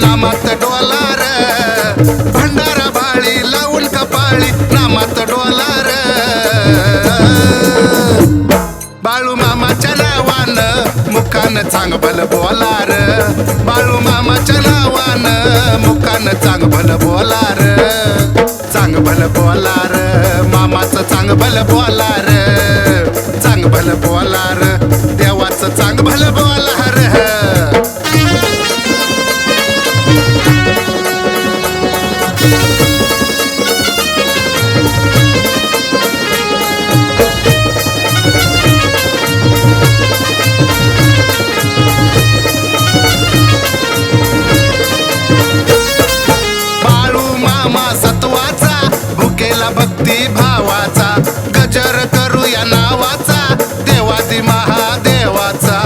नामात डोलार. भंडारा भाळी लावून कपाळी नामात डोलार. बाळू मामाच्या नावानं मुखान चांगबल बोलार. बाळू मामाच्या नावानं मुखान चांगभल बोलार बोला बोलार मामाचं चांग चांगभल बोलार बोला बोलार देवाचं चांग भल बोलार. you भुकेला भक्ती भावाचा. गजर करूया नावाचा. देवादी महादेवाचा.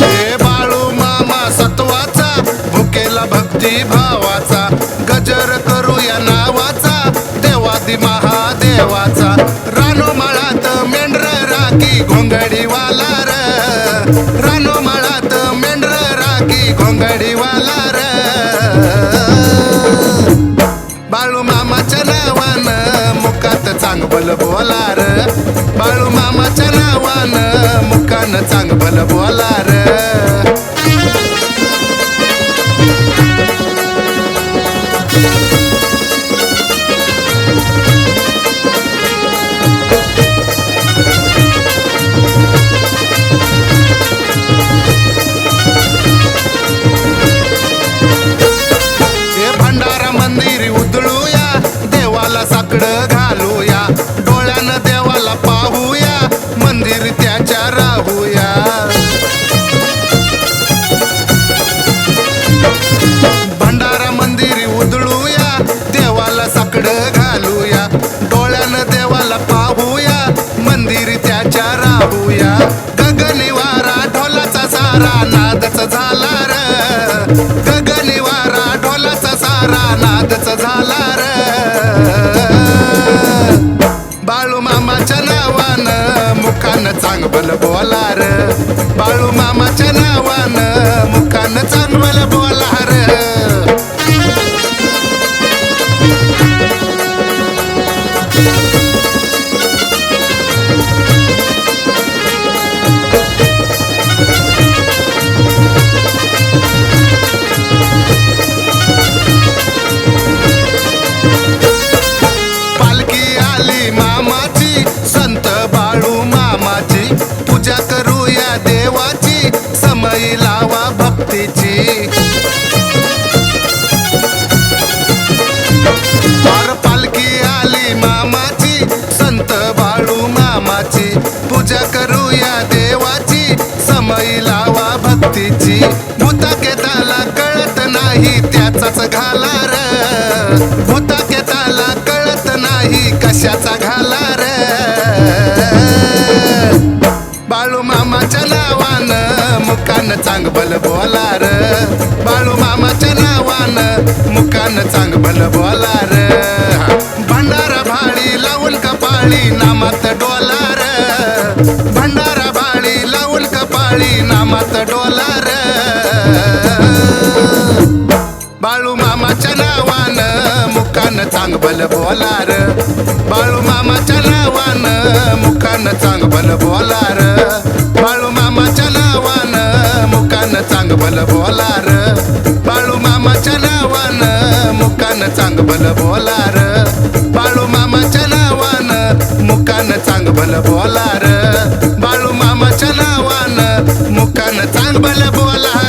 हे बाळू मामा सत्वाचा. भुकेला भक्ती भावाचा. गजर करूया नावाचा. देवादी महादेवाचा. रानो माळात मेंढर राखी घोंगडीवाला वालार रानो चांगबल बोलार. बाळू मामाच्या नावानं मुखानं चांगबल बोलार. देवाला पाहूया मंदिर त्याच्या राहूया. गगनिवारा ढोलाचा सारा नादच झाला र. गगनिवारा ढोलाचा सारा नादच झाला र. बाळू मामाच्या नावानं मुखानं चांगबल बोलार बाळू मामाच्या नावानं मुखानं चांगबल देवाची समयी लावा भक्तीची. और पालखी आली मामाची संत बाळू मामाची. पूजा करूया देवाची समयी लावा भक्तीची. भूताकेताला कळत नाही त्याचाच घालार. भूताकेताला मुखानं चांगबल बोलार. बाळू मामाच्या नावानं चांग चांगबल बोलार. भंडारा भाळी लावून कपाळी नामात डोलार. भंडारा भाळी लावून कपाळी नामात डोलार. बाळू मामाच्या नावानं मुखानं चांगबल बोलार. बाळू मामाच्या नावानं चांग चांगबल बोलार. बाळू मामाच्या नावानं मुकान चांग बल बोलार. बाळू मामाच्या नावान मुकान चांग बल बोलार. बाळू मामाच्या नावान मुकान चांग बल बोलार. बाळू मामाच्या नावान मुकान चांग बल बोलार.